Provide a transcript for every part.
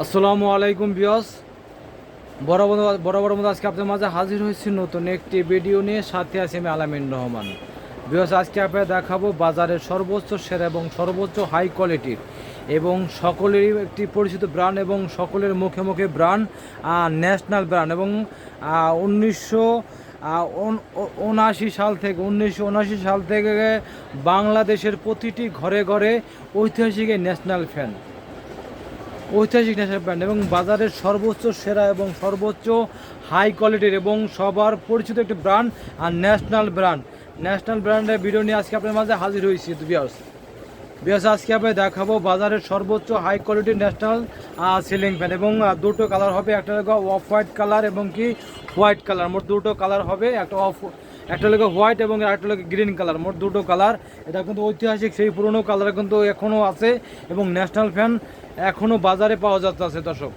আসসালামু আলাইকুম বিয়স বড় বড় বড় আজকে আপনার মাঝে হাজির হয়েছি নতুন একটি ভিডিও নিয়ে। সাথে আছি আমি আলামিন রহমান। বিয়স আজকে আপনার দেখাবো বাজারের সর্বোচ্চ সেরা এবং সর্বোচ্চ হাই কোয়ালিটির এবং সকলেরই একটি পরিচিত ব্র্যান্ড এবং সকলের মুখে মুখে ব্র্যান্ড ন্যাশনাল ব্র্যান্ড এবং উনিশশো উনআশি সাল থেকে, উনিশশো উনআশি সাল থেকে বাংলাদেশের প্রতিটি ঘরে ঘরে ঐতিহাসিক ন্যাশনাল ফ্যান। ঐতিহাসিক ন্যাশনাল ব্র্যান্ড এবং বাজারের সর্বোচ্চ সেরা এবং সর্বোচ্চ হাই কোয়ালিটির এবং সবার পরিচিত একটি ব্র্যান্ড আর ন্যাশনাল ব্র্যান্ড। ন্যাশনাল ব্র্যান্ডের ভিডিও নিয়ে আজকে আপনার মাঝে হাজির হয়েছি বিয়ার্স বিয়ার্স আজকে আপনার দেখাবো বাজারের সর্বোচ্চ হাই কোয়ালিটির ন্যাশনাল সিলিং ফ্যান এবং দুটো কালার হবে, একটা অফ হোয়াইট কালার এবং কি হোয়াইট কালার মোট দুটো কালার হবে, একটা অফ একটা হলো হোয়াইট এবং একটা হলো গ্রিন কালার মোট দুটো কালার এটা কিন্তু ঐতিহাসিক, সেই পুরনো কালার কিন্তু এখনও আছে এবং ন্যাশনাল ফ্যান এখনও বাজারে পাওয়া যাচ্ছে দর্শক।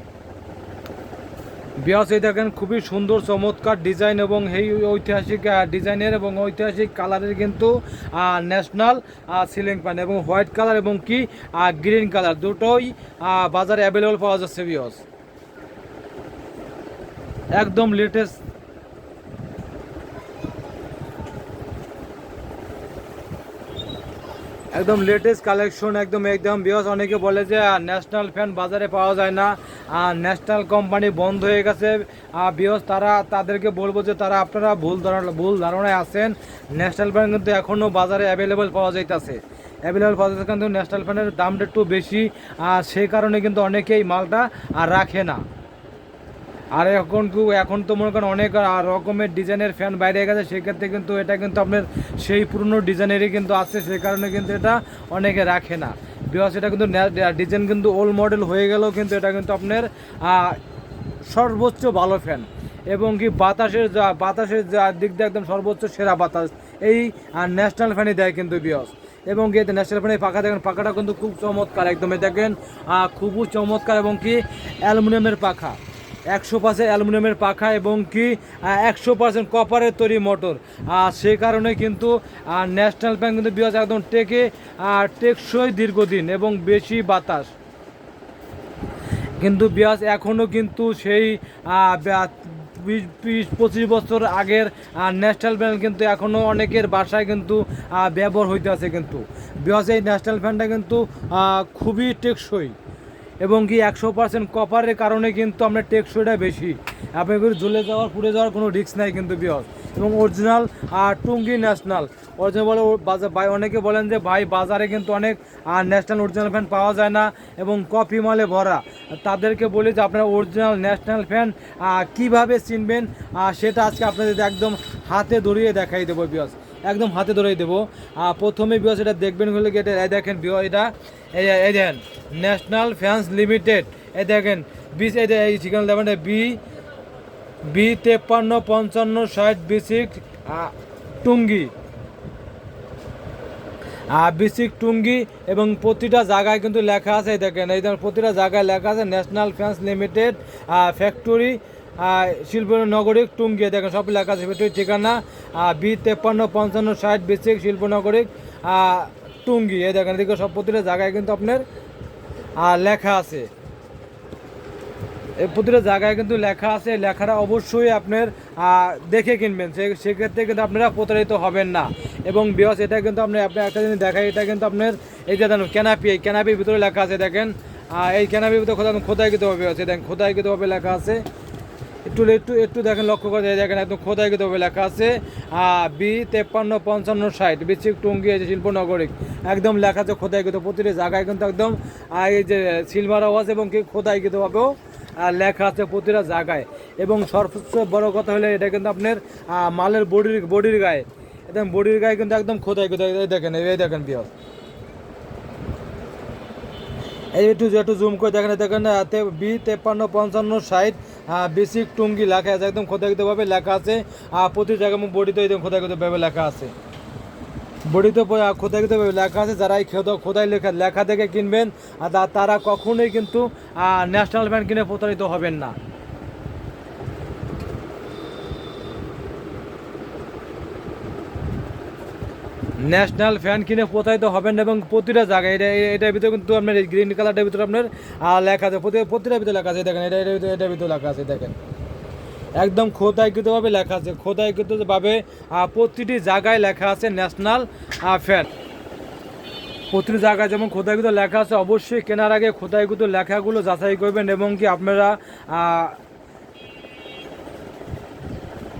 বিয়াস এই দেখেন খুবই সুন্দর, চমৎকার ডিজাইন এবং এই ঐতিহাসিক ডিজাইনের এবং ঐতিহাসিক কালারের কিন্তু ন্যাশনাল সিলিং ফ্যান এবং হোয়াইট কালার এবং কি গ্রিন কালার দুটোই বাজারে অ্যাভেলেবল পাওয়া যাচ্ছে বিয়াস একদম লেটেস্ট একদম লেটেস্ট কালেকশন একদম একদম বিয়স অনেকে বলে যে ন্যাশনাল ফ্যান বাজারে পাওয়া যায় না। আর ন্যাশনাল কোম্পানি বন্ধ হয়ে গেছে। আর বিয়স তারা, তাদেরকে বলব যে, তারা আপনারা ভুল ধারণা, ভুল ধারণায় আছেন। ন্যাশনাল ফ্যান কিন্তু এখনও বাজারে অ্যাভেলেবেল পাওয়া যাইতেছে। অ্যাভেলেবল পাওয়া যাচ্ছে কিন্তু ন্যাশনাল ফ্যানের দামটা একটু বেশি। আর সেই কারণে কিন্তু অনেকেই মালটা আর রাখে না। আর এখন কু- এখন তো মনে করেন অনেক রকমের ডিজাইনের ফ্যান বাইরে গেছে, সেক্ষেত্রে কিন্তু এটা কিন্তু আপনার সেই পুরনো ডিজাইনেরই কিন্তু আছে, সেই কারণে কিন্তু এটা অনেকে রাখে না। বিকজ এটা কিন্তু ডিজাইন কিন্তু ওল্ড মডেল হয়ে গেলেও কিন্তু এটা কিন্তু আপনার সর্বোচ্চ ভালো ফ্যান এবং কি বাতাসের যা বাতাসের যা দিক দিয়ে একদম সর্বোচ্চ সেরা বাতাস, এই ন্যাশনাল ফ্যানই দেয় কিন্তু বিয়স এবং কি ন্যাশনাল ফ্যানের পাখা, দেখেন পাখাটা কিন্তু খুব চমৎকার, একদম এই দেখেন খুবই চমৎকার এবং কি অ্যালুমিনিয়ামের পাখা। একশো পার্সেন্ট অ্যালুমিনিয়ামের পাখা এবং কি একশো পার্সেন্ট কপারের তৈরি মোটর আর সেই কারণে কিন্তু ন্যাশনাল ব্যাংক কিন্তু বিরাজ একদম টেকে টেকসই দীর্ঘদিন এবং বেশি বাতাস। কিন্তু বিয়াস এখনও কিন্তু সেই বিশ পঁচিশ বছর আগের ন্যাশনাল ফ্যান কিন্তু এখনও অনেকের বাসায় কিন্তু ব্যবহার হইতে আছে কিন্তু। বিয়াস এই ন্যাশনাল ফ্যানটা কিন্তু খুবই টেকসই। এবং কি একশো পার্সেন্ট কপারের কারণে কিন্তু আপনার টেকসইটা বেশি। আপনি কিন্তু জ্বলে যাওয়ার, পুড়ে যাওয়ার কোনো রিস্ক নাই কিন্তু বিয়স এবং অরিজিনাল আর টুঙ্গি ন্যাশনাল অরিজিনাল বলে ভাই, অনেকে বলেন যে, ভাই, বাজারে কিন্তু অনেক আর ন্যাশনাল অরিজিনাল ফ্যান পাওয়া যায় না এবং কপি মালে ভরা। তাদেরকে বলি যে, আপনারা অরিজিনাল ন্যাশনাল ফ্যান কীভাবে চিনবেন? সেটা আজকে আপনাদের একদম হাতে ধরিয়ে দেখাই দেবো বিয়স একদম হাতে ধরেই দেবো। আহ, প্রথমে বিয়স এটা দেখবেন হলে কি এটা এই দেখেন বিয় এটা এই দেখেন ন্যাশনাল ফ্যান্স লিমিটেড এই দেখেন বিশ এই ঠিকানা দেবেন বি বি তেপ্পান্ন পঞ্চান্ন ষাট বিসিক টুঙ্গি। বিসিক টুঙ্গি এবং প্রতিটা জায়গায় কিন্তু লেখা আছে দেখেন এই প্রতিটা জায়গায় লেখা আছে ন্যাশনাল ফ্যান্স লিমিটেড ফ্যাক্টরি শিল্প নগরিক টুঙ্গি এই দেখেন, সব লেখা আছে ফ্যাক্টরি ঠিকানা বি তেপ্পান্ন, পঞ্চান্ন, ষাট বিসিক শিল্প নগরিক টুঙ্গি, এই দেখেন, এদিকে সব প্রতিটা জায়গায় কিন্তু আপনার লেখা আছে। এই প্রতিটা জায়গায় কিন্তু লেখা আছে লেখাটা অবশ্যই আপনার দেখে কিনবেন সেক্ষেত্রে কিন্তু আপনারা প্রতারিত হবেন না। এবং বিয়স, এটা কিন্তু আপনি আপনি একটা জিনিস দেখাই, এটা কিন্তু আপনার, এই যে দেখুন, ক্যানাপি, এই ক্যানাপির ভিতরে লেখা আছে, দেখেন এই ক্যানাপির ভিতরে খোদা কিন্তু হবে আছে, দেখেন খোদাইকৃত হবে লেখা আছে। একটু একটু একটু দেখেন, লক্ষ্য করে দেখেন একদম খোদাইকৃত হবে লেখা আছে। বি, তেপ্পান্ন, পঞ্চান্ন, ষাট বিচিক টুঙ্গি, এই যে শিল্পনগরিক একদম লেখা আছে খোদাই খোদাইকৃত, প্রতিটি জায়গায় কিন্তু একদম এই যে সিলভার আওয়াজ এবং কি খোদাইকৃতভাবেও লেখা আছে প্রতিটা জায়গায়। এবং সর্বোচ্চ বড় কথা হলে, এটা কিন্তু আপনার মালের বডির বডির গায়ে, একদম বডির গায়ে কিন্তু একদম খোদাই এই দেখেন এই দেখেন এই একটু একটু জুম করে দেখেন দেখেন বি তেপ্পান্ন, পঞ্চান্ন, ষাট বেসিক টুঙ্গি লেখা আছে, একদম খোদাইকৃতভাবে লেখা আছে, আর প্রতি জায়গায় বডিতে একদম খোদাইকৃতভাবে লেখা আছে। বডিতে খোদাইকৃতভাবে লেখা আছে, যারা এই খোদা খোদাই লেখা লেখা থেকে কিনবেন, আর তারা কখনোই কিন্তু ন্যাশনাল ব্যান্ড কিনে প্রতারিত হবেন না। ন্যাশনাল ফ্যান কিনে প্রতারিত হবেন এবং প্রতিটা জায়গায়, এটা এটার ভিতরে কিন্তু আপনার গ্রিন কালারটার ভিতরে আপনার লেখা আছে। প্রতি প্রতিটা ভিতরে লেখা আছে, দেখেন, এটা ভিতরে এটার ভিতরে লেখা আছে, দেখেন। একদম খোদাইকৃতভাবে লেখা আছে। খোদাইকৃতভাবে প্রতিটি জায়গায় লেখা আছে ন্যাশনাল ফ্যান। প্রতিটি জায়গায় যেমন খোদাইকৃত লেখা আছে, অবশ্যই কেনার আগে খোদাইকৃত লেখাগুলো যাচাই করবেন এবং কি আপনারা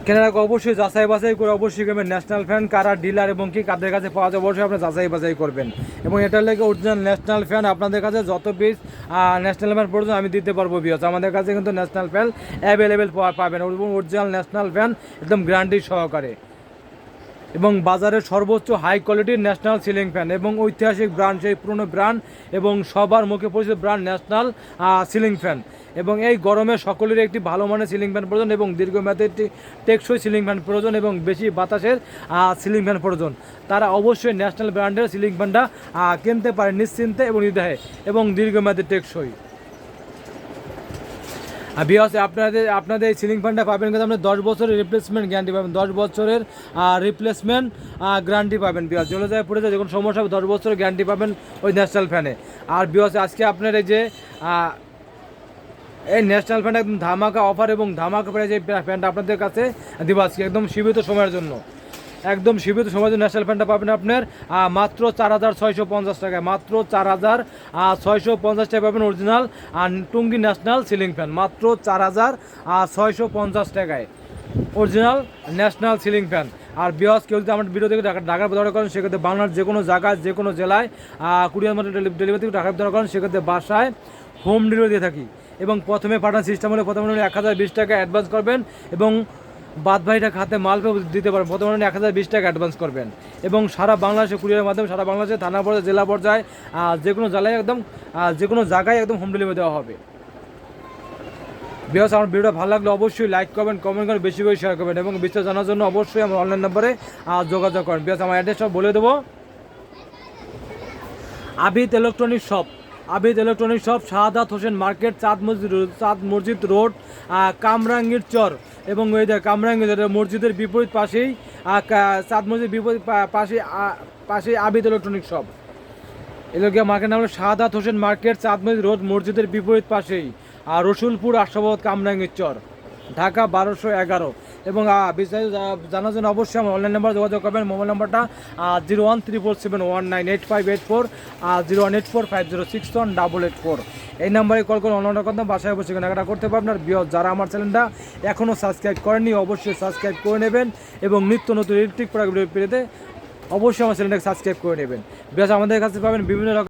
কেনার অবশ্যই যাচাই বাছাই করে অবশ্যই করবেন। ন্যাশনাল ফ্যান কারা ডিলার এবং কি কাদের কাছে পাওয়া যায় অবশ্যই আপনি যাচাই বাছাই করবেন। এবং এটার লেগে অরিজিনাল ন্যাশনাল ফ্যান আপনাদের কাছে যত পিস ন্যাশনাল ফ্যান পর্যন্ত আমি দিতে পারব বিয়স আমাদের কাছে কিন্তু ন্যাশনাল ফ্যান অ্যাভেলেবেল পাবেন অরিজিনাল ন্যাশনাল ফ্যান একদম গ্যারান্টি সহকারে। এবং বাজারের সর্বোচ্চ হাই কোয়ালিটির ন্যাশনাল সিলিং ফ্যান এবং ঐতিহাসিক ব্র্যান্ড সেই পুরনো ব্র্যান্ড এবং সবার মুখে পরিচিত ব্র্যান্ড ন্যাশনাল সিলিং ফ্যান এবং এই গরমে সকলের একটি ভালো মানের সিলিং ফ্যান প্রয়োজন এবং দীর্ঘমেয়াদী একটি টেকসই সিলিং ফ্যান প্রয়োজন এবং বেশি বাতাসের সিলিং ফ্যান প্রয়োজন। তারা অবশ্যই ন্যাশনাল ব্র্যান্ডের সিলিং ফ্যানটা কিনতে পারে নিশ্চিন্তে এবং নির্দাহে এবং দীর্ঘমেয়াদী টেকসই। আর বিকজ আপনাদের আপনাদের এই সিলিং ফ্যানটা পাবেন কিন্তু আপনি দশ বছরের রিপ্লেসমেন্ট গ্যারান্টি পাবেন। দশ বছরের রিপ্লেসমেন্ট গ্যারান্টি পাবেন বিকজ চলে যায় পড়ে যায় যখন সমস্যা হবে, দশ বছরের গ্যারান্টি পাবেন ওই ন্যাশনাল ফ্যানে আর বিকজ আজকে আপনার এই যে এই ন্যাশনাল ফ্যান একদম ধামাকা অফার এবং ধামাকা প্রাইস এই ফ্যানটা আপনাদের কাছে দিব আজকে একদম সীমিত সময়ের জন্য। একদম সীমিত জন্য ন্যাশনাল ফ্যানটা পাবেন আপনার মাত্র চার হাজার ছয়শো পঞ্চাশ টাকায়, মাত্র চার হাজার ছয়শো পঞ্চাশ টাকায় পাবেন অরিজিনাল আর টুঙ্গি ন্যাশনাল সিলিং ফ্যান মাত্র চার হাজার ছয়শো পঞ্চাশ টাকায়। অরিজিনাল ন্যাশনাল সিলিং ফ্যান আর বিহস কেউ যদি আমার থেকে ঢাকা ঢাকার দরকার করেন, সেক্ষেত্রে বাংলার যে কোনো জায়গায়, যে কোনো জেলায় কুরিয়ার মধ্যে ডেলিভারি থেকে ঢাকার দরকার করেন, সেক্ষেত্রে বাসায় হোম ডেলিভারি দিয়ে থাকি। এবং প্রথমে পাঠান সিস্টেম হলে প্রথমে এক হাজার বিশ টাকা অ্যাডভান্স করবেন এবং বাদ ভাইটা খাতে মাল দিতে পারবেন প্রথমে এক হাজার বিশ টাকা অ্যাডভান্স করবেন। এবং সারা বাংলাদেশে কুরিয়ারের মাধ্যমে, সারা বাংলাদেশে থানা পর্যায়ে, জেলা পর্যায়ে যে কোনো জেলায় একদম যে কোনো জায়গায় একদম হোম ডেলিভারি দেওয়া হবে। বিকজ আমার ভিডিওটা ভালো লাগলে অবশ্যই লাইক করবেন কমেন্ট করবেন বেশি বেশি শেয়ার করবেন এবং বিস্তারিত জানার জন্য অবশ্যই আমার অনলাইন নম্বরে যোগাযোগ করেন বিকজ আমার অ্যাড্রেসটা বলে দেবো। Abid electronic shop Abid electronic shop, Shahadat Hossain market, Chand Masjid Chand মসজিদ রোড কামরাঙ্গীর চর এবং ওই কামরাঙ্গীর মসজিদের বিপরীত পাশেই চাঁদ মসজিদ বিপরীত পাশে পাশেই আবিদ ইলেকট্রনিক শপ। এলাকা মার্কেট নাম হলো শাহাদাত হোসেন মার্কেট চাঁদমতি রোড, মসজিদের বিপরীত পাশেই আর রসুলপুর আশাবাদ কামরাঙ্গীর চর, ঢাকা বারোশো এগারো। এবং বিস্তারিত জানার জন্য অবশ্যই আমার অনলাইন নাম্বার যোগাযোগ করবেন মোবাইল নাম্বারটা zero one four seven one nine eight five eight four zero one eight four five zero six one double eight four এই নাম্বারে কল করে অনলাইন কথা বাসায় বসে কেনাকাটা করতে পারবেন আর বিয়স যারা আমার চ্যানেলটা এখনও সাবস্ক্রাইব করেননি, অবশ্যই সাবস্ক্রাইব করে নেবেন এবং নিত্য নতুন ইলেকট্রিক প্রোডাক্ট পেতে অবশ্যই আমার চ্যানেলটাকে সাবস্ক্রাইব করে নেবেন। বিকজ আমাদের কাছে পাবেন বিভিন্ন রকম